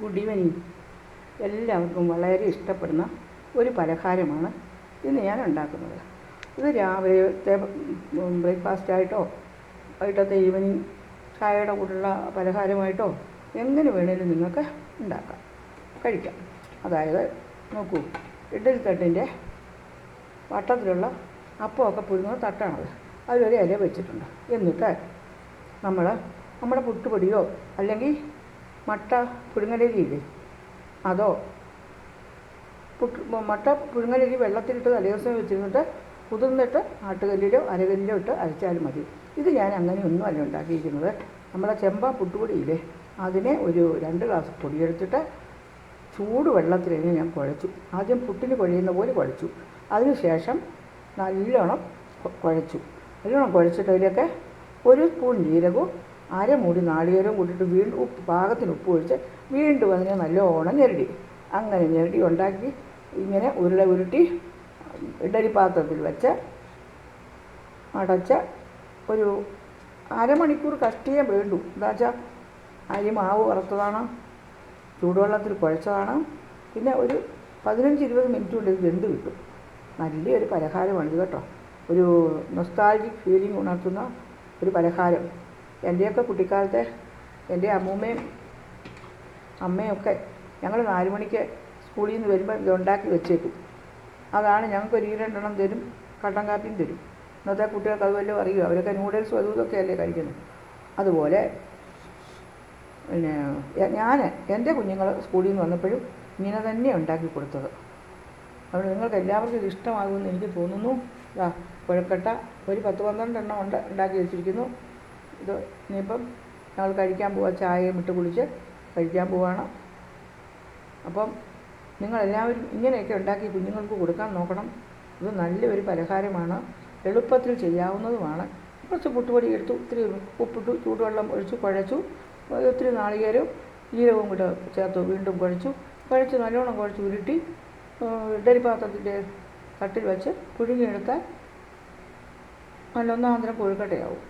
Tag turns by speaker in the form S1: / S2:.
S1: Good evening എല്ലാവർക്കും വളരെ ഇഷ്ടപ്പെടുന്ന ഒരു പലഹാരമാണ് ഇന്ന് ഞാൻ ഉണ്ടാക്കുന്നത്. ഇത് രാവിലത്തെ ബ്രേക്ക്ഫാസ്റ്റ് ആയിട്ടോ വൈകിട്ടത്തെ ഈവനിങ് ചായയുടെ കൂടെയുള്ള പലഹാരമായിട്ടോ എങ്ങനെ വേണേലും നിങ്ങൾക്ക് ഉണ്ടാക്കാം. കഴിക്കാം. അതായത് നോക്കൂ ഇഡ്ഡലി തട്ടിന്റെ വട്ടത്തിലുള്ള അപ്പമൊക്കെ പുഴുങ്ങുന്ന തട്ടാണത്. അതിലൊരു ഇല വെച്ചിട്ടുണ്ട്. എന്നിട്ട് നമ്മൾ നമ്മുടെ പുട്ടുപൊടിയോ അല്ലെങ്കിൽ മട്ട പുഴുങ്ങലരിയില്ലേ? അതോ? പുട്ട് മട്ട പുഴുങ്ങലരി വെള്ളത്തിലിട്ട് തലേദിവസം വെച്ചിരുന്നിട്ട് കുതിർന്നിട്ട് ആട്ടുകല്ലിലോ അരകല്ലിലോ ഇട്ട് അരച്ചാലും മതി. ഇത് ഞാൻ അങ്ങനെയൊന്നും അല്ല ഉണ്ടാക്കിയിരിക്കുന്നത്. നമ്മളെ ചെമ്പ പുട്ടുപൊടിയില്ലേ? അതിനെ ഒരു രണ്ട് ഗ്ലാസ് പൊടിയെടുത്തിട്ട് ചൂട് വെള്ളത്തിലതിനെ ഞാൻ കുഴച്ചു. ആദ്യം പുട്ടിന് കുഴയുന്ന പോലെ കുഴച്ചു. അതിനുശേഷം നല്ലോണം കുഴച്ചു. നല്ലോണം കുഴച്ചിട്ട് അതിലൊക്കെ ഒരു സ്പൂൺ ജീരകവും അരമുടി നാളികേരവും കൂട്ടിയിട്ട് വീണ്ടും ഉപ്പ് പാകത്തിന് ഉപ്പ് ഒഴിച്ച് വീണ്ടും അതിനെ നല്ലോണം ഞെരടി. അങ്ങനെ ഞെരടി ഉണ്ടാക്കി ഇങ്ങനെ ഉരുള ഉരുട്ടി ഇഡലി പാത്രത്തിൽ വെച്ച് അടച്ച ഒരു അരമണിക്കൂർ കഷ്ടിയേ വേണ്ടു. എന്താ വെച്ചാൽ അരി മാവ് വറുത്തതാണ് ചൂടുവെള്ളത്തിൽ കുഴച്ചതാണ്. പിന്നെ ഒരു പതിനഞ്ച് ഇരുപത് മിനിറ്റ് കൊണ്ട് ഇത് വെന്ത് കിട്ടും. നല്ലൊരു പലഹാരമാണിത് കേട്ടോ. ഒരു നൊസ്റ്റാൾജിക് ഫീലിംഗ് ഉണർത്തുന്ന ഒരു പലഹാരം. എന്റെയൊക്കെ കുട്ടിക്കാലത്തെ എന്റെ അമ്മൂമ്മയും അമ്മയൊക്കെ ഞങ്ങൾ നാല് മണിക്ക് സ്കൂളിൽ നിന്ന് വരുമ്പോൾ ഇത് ഉണ്ടാക്കി വെച്ചേക്കും. അതാണ് ഞങ്ങൾക്ക് ഒരു രണ്ടെണ്ണം തരും കട്ടൻ കാപ്പിയും തരും. ഇന്നത്തെ കുട്ടികൾക്ക് അത് വല്ലതും അറിയുമോ? അവരൊക്കെ നൂഡിൽസും അതും ഇതൊക്കെ അല്ലേ കഴിക്കുന്നത് അതുപോലെ പിന്നെ ഞാൻ എന്റെ കുഞ്ഞുങ്ങൾ സ്കൂളിൽ നിന്ന് വന്നപ്പോഴും ഇങ്ങനെ തന്നെ ഉണ്ടാക്കി കൊടുത്തത്. അതുകൊണ്ട് നിങ്ങൾക്ക് എല്ലാവർക്കും ഇത് ഇഷ്ടമാകുമെന്ന് എനിക്ക് തോന്നുന്നു. ഇതാ കുഴക്കട്ട ഒരു പത്ത് പന്ത്രണ്ട് എണ്ണം ഉണ്ട് ഉണ്ടാക്കി വെച്ചിരിക്കുന്നു. ഇത് ഇനിയിപ്പം ഞങ്ങൾ കഴിക്കാൻ പോവാ ചായയും ഇട്ട് കുളിച്ച് കഴിക്കാൻ പോവാണ്. അപ്പം നിങ്ങളെല്ലാവരും ഇങ്ങനെയൊക്കെ ഉണ്ടാക്കി കുഞ്ഞുങ്ങൾക്ക് കൊടുക്കാൻ നോക്കണം. ഇത് നല്ലൊരു പലഹാരമാണ്. എളുപ്പത്തിൽ ചെയ്യാവുന്നതുമാണ്. കുറച്ച് പുട്ടുപൊടി എടുത്തു ഇത്തിരി ഉപ്പിട്ടു ചൂടുവെള്ളം ഒഴിച്ച് കുഴച്ചു. ഒത്തിരി നാളികേരവും ജീരകവും കൂടെ ചേർത്ത് വീണ്ടും കുഴച്ചു. കുഴച്ച് നല്ലോണം കുഴച്ച് ഉരുട്ടി ഇഡലി തട്ടിൽ വെച്ച് പുഴുങ്ങിയെടുത്താൽ നല്ല ഒന്നാന്തരം കൊഴുക്കട്ടയാവും.